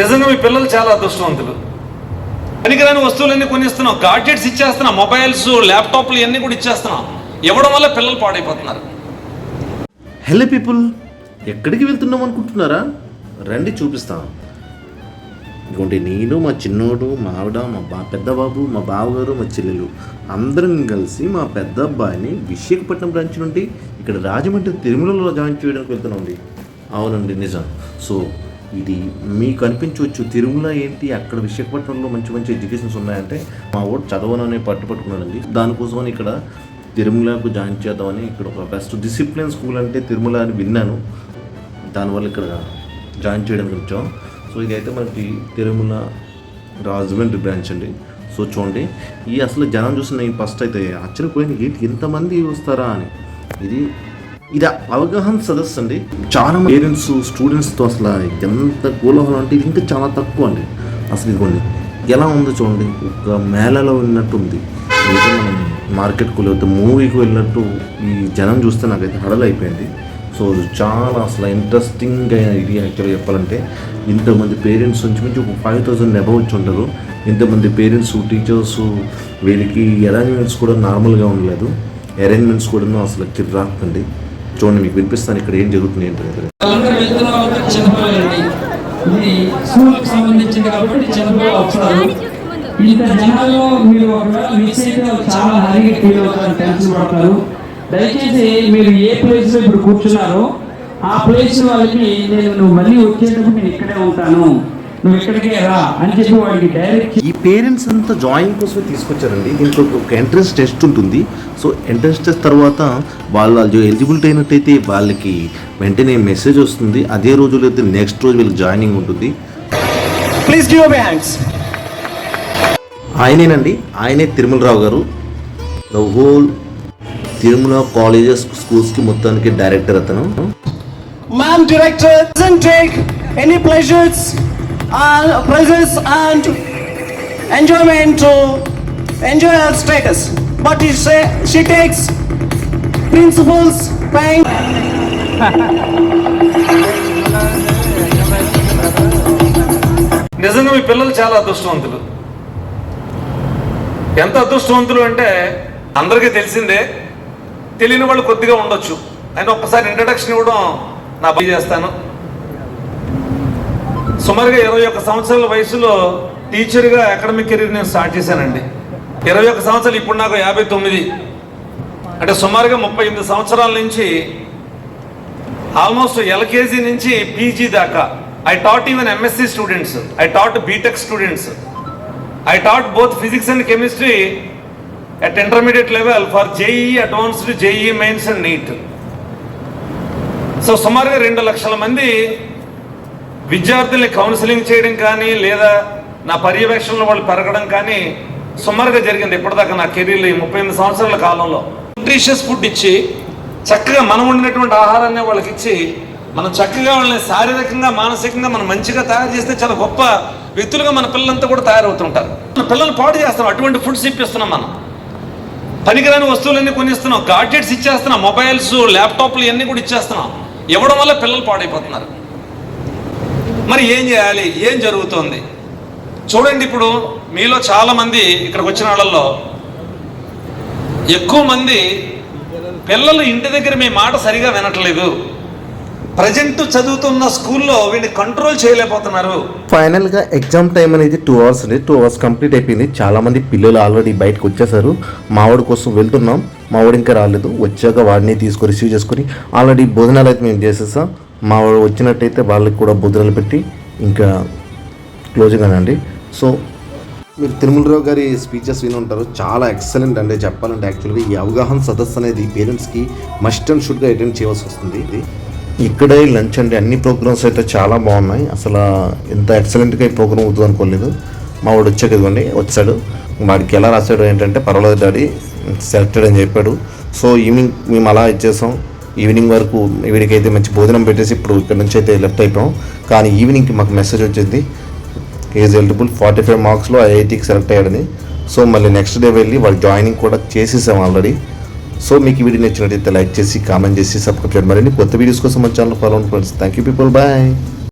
నిజంగా మీ పిల్లలు చాలా అదృష్టవంతులు. పనికిరాని వస్తువులన్నీ కొనిస్తున్నాం గాడ్జెట్స్ ఇచ్చేస్తున్నాం మొబైల్స్ ల్యాప్టాప్లు ఇవన్నీ కూడా ఇచ్చేస్తున్నాం ఇవ్వడం వల్ల పిల్లలు పాడైపోతున్నారు. హలో పీపుల్ ఎక్కడికి వెళ్తున్నాం అనుకుంటున్నారా? రండి చూపిస్తాం. ఇదిగోండి నేను మా చిన్నోడు మా ఆవిడ మా బా పెద్ద బాబు మా బావగారు మా చెల్లెలు అందరం కలిసి మా పెద్ద అబ్బాయిని విశాఖపట్నం బ్రాంచ్ నుండి ఇక్కడ రాజమండ్రి తిరుమలలో జాయిన్ చేయడానికి వెళ్తున్నామండి అవునండి నిజం. సో ఇది మీకు అనిపించవచ్చు. తిరుమల ఏంటి? అక్కడ విశాఖపట్నంలో మంచి మంచి ఎడ్యుకేషన్స్ ఉన్నాయంటే మా వాడు చదవననే పట్టు పట్టుకున్నాడండి. దానికోసమని ఇక్కడ తిరుమలకు జాయిన్ చేద్దామని ఇక్కడ ఒక బెస్ట్ డిసిప్లిన్ స్కూల్ అంటే తిరుమల అని విన్నాను. దానివల్ల ఇక్కడ జాయిన్ చేయడానికి వచ్చాం. సో ఇదైతే మనకి తిరుమల రాజమండ్రి బ్రాంచ్ అండి. సో చూడండి ఈ అసలు జనం చూసిన నేను ఫస్ట్ అయితే ఆశ్చర్యపోయింది. ఏంటి? ఇంతమంది వస్తారా అని. ఇది ఇది అవగాహన సదస్సు అండి చాలా పేరెంట్స్ స్టూడెంట్స్తో అసలు ఎంత కోలాహలం అంటే ఇది ఇంకా చాలా తక్కువ అండి. అసలు ఇదిగోండి ఎలా ఉందో చూడండి ఒక మేళలో ఉన్నట్టు ఉంది. మనం మార్కెట్కు లేకపోతే మూవీకి వెళ్ళినట్టు ఈ జనం చూస్తే నాకైతే హడలు అయిపోయింది. సో చాలా అసలు ఇంట్రెస్టింగ్ అయిన ఇది యాక్చువల్గా చెప్పాలంటే ఇంతమంది పేరెంట్స్ నుంచి మించి ఒక ఫైవ్ థౌజండ్ అబవ్ వచ్చి ఉంటారు ఇంతమంది పేరెంట్స్ టీచర్స్ వీళ్ళకి అరేంజ్మెంట్స్ కూడా నార్మల్గా ఉండలేదు. అరేంజ్మెంట్స్ కూడా అసలు కిర్రాకండి చూడండి మీకు వినిపిస్తాను ఇక్కడ ఏం జరుగుతుంది ఏంటనేది వాళ్ళందరూ వెళ్తున్న వాళ్ళతో చిన్నపిల్లలండి ఇది స్కూల్కి సంబంధించింది కాబట్టి చిన్నపిల్లలు వస్తారు ఇంత జనాల్లో మీరు ఒకవేళ మిస్ అయితే చాలా హరిగా ఫీల్ అవుతారు టెన్షన్ పడతారు. దయచేసి మీరు ఏ ప్లేస్లో ఇప్పుడు కూర్చున్నారో ఆ ప్లేస్ వాళ్ళకి నేను నువ్వు మళ్ళీ వచ్చేటప్పుడు నేను ఇక్కడే ఉంటాను. నువ్వు ఇక్కడికే రా అని చెప్పి వాడికి డైరెక్ట్ ఈ పేరెంట్స్ అంతా జాయిన్ కోసమే తీసుకొచ్చారండి. దీంట్లో ఒక ఎంట్రన్స్ టెస్ట్ ఉంటుంది. సో ఎంట్రన్స్ టెస్ట్ తర్వాత వాళ్ళు ఎలిజిబిలిటీ అయినట్టయితే వాళ్ళకి వెంటనే మెసేజ్ వస్తుంది. అదే రోజు లేదా నెక్స్ట్ రోజు వీళ్ళకి జాయినింగ్ ఉంటుంది. Give your hands. ఆయనేనండి. ఆయనే తిరుమలరావు గారు. ద హోల్ తిరుమల కాలేజెస్ స్కూల్స్కి మొత్తానికి డైరెక్టర్ అతను. Ma'am, director doesn't take any pleasures, prizes and enjoyment enjoy our status but status, but she, say, she నిజంగా మీ పిల్లలు చాలా అదృష్టవంతులు. ఎంత అదృష్టవంతులు అంటే అందరికీ తెలిసిందే తెలియని వాళ్ళు కొద్దిగా ఉండొచ్చు. అయినా ఒక్కసారి ఇంట్రడక్షన్ ఇవ్వడం నా పని చేస్తాను. సుమారుగా ఇరవై ఒక్క సంవత్సరాల వయసులో టీచర్గా అకాడమిక్ కెరీర్ నేను స్టార్ట్ చేశానండి. ఇరవై ఒక్క సంవత్సరాలు ఇప్పుడు నాకు యాభై తొమ్మిది. అంటే సుమారుగా ముప్పై ఎనిమిది సంవత్సరాల నుంచి ఆల్మోస్ట్ ఎల్కేజీ నుంచి పీజీ దాకా. I taught even MSc students I taught BTech students I taught both physics and chemistry at intermediate level for JEE advanced JEE mains and NEET so సుమారుగా రెండు లక్షల మంది విద్యార్థుల్ని కౌన్సిలింగ్ చేయడం కానీ లేదా నా పర్యవేక్షణలో వాళ్ళు పెరగడం కానీ సుమారుగా జరిగింది ఇప్పటిదాకా నా కెరీర్లో ఈ ముప్పై ఎనిమిది సంవత్సరాల కాలంలో. న్యూట్రిషియస్ ఫుడ్ ఇచ్చి చక్కగా మనం వండినటువంటి ఆహారాన్ని వాళ్ళకి ఇచ్చి మనం చక్కగా వాళ్ళని శారీరకంగా మానసికంగా మనం మంచిగా తయారు చేస్తే చాలా గొప్ప వ్యక్తులుగా మన పిల్లలంతా కూడా తయారవుతుంటారు. మన పిల్లల్ని పాడు చేస్తాం అటువంటి ఫుడ్స్ ఇప్పిస్తున్నాం మనం. పనికిరాని వస్తువులన్నీ కొనిస్తున్నాం. గాడ్జెట్స్ ఇచ్చేస్తున్నాం. మొబైల్స్ ల్యాప్టాప్లు ఇవన్నీ కూడా ఇచ్చేస్తున్నాం. ఇవ్వడం వల్ల పిల్లలు పాడైపోతున్నారు. మరి ఏం చేయాలి? ఏం జరుగుతోంది? చూడండి ఇప్పుడు మీలో చాలామంది ఇక్కడికి వచ్చిన వాళ్ళల్లో ఎక్కువ మంది పిల్లలు ఇంటి దగ్గర మీ మాట సరిగా వినట్లేదు. ప్రజెంట్ చదువుతున్న స్కూల్లో వీడిని కంట్రోల్ చేయలేకపోతున్నారు. ఫైనల్గా ఎగ్జామ్ టైం అనేది టూ అవర్స్ ఉంది టూ అవర్స్ కంప్లీట్ అయిపోయింది. చాలా మంది పిల్లలు ఆల్రెడీ బయటకు వచ్చేసారు. మావాడి కోసం వెళ్తున్నాం. మావాడు ఇంకా రాలేదు. వచ్చాక వాడిని తీసుకొని రిసీవ్ చేసుకొని ఆల్రెడీ భోజనాలు అయితే మేము చేసేసాం. మావాడు వచ్చినట్టయితే వాళ్ళకి కూడా భోజనాలు పెట్టి ఇంకా క్లోజింగ్ అనండి. సో మీరు తిరుమలరావు గారి స్పీచెస్ విని ఉంటారు. చాలా ఎక్సలెంట్ అండి చెప్పాలంటే. యాక్చువల్గా ఈ అవగాహన సదస్సు అనేది పేరెంట్స్కి మస్ట్ అండ్ షుడ్గా అటెండ్ చేయవలసి వస్తుంది. ఇది ఇక్కడే లంచ్ అండి. అన్ని ప్రోగ్రామ్స్ అయితే చాలా బాగున్నాయి. అసలు ఎంత ఎక్సలెంట్గా ఈ ప్రోగ్రామ్ అవుతుంది అనుకోలేదు. మా వాడు వచ్చాక ఇదిగోండి. వచ్చాడు. వాడికి ఎలా రాశాడు ఏంటంటే పర్వాలేదు డాడీ సెలెక్టెడ్ అని చెప్పాడు. సో ఈవినింగ్ మేము అలా ఇచ్చేసాం ఈవినింగ్ వరకు వీడికైతే మంచి భోజనం పెట్టేసి ఇప్పుడు ఇక్కడ నుంచి అయితే లెఫ్ట్ అయిపోయాం. కానీ ఈవినింగ్కి మాకు మెసేజ్ వచ్చింది. ఈజ్ ఎలిజిబుల్ ఫార్టీ ఫైవ్ మార్క్స్లో ఐఐటీకి సెలెక్ట్ అయ్యాడని. సో మళ్ళీ నెక్స్ట్ డే వెళ్ళి వాళ్ళు జాయినింగ్ కూడా చేసేసాం ఆల్రెడీ సో మీకు వీడియో నచ్చినట్టయితే లైక్ చేసి కామెంట్ చేసి సబ్స్క్రైబ్ చేయండి. మరిన్ని కొత్త వీడియోస్ కోసం మన ఛానల్ ఫాలో అవ్వండి friends thank you people bye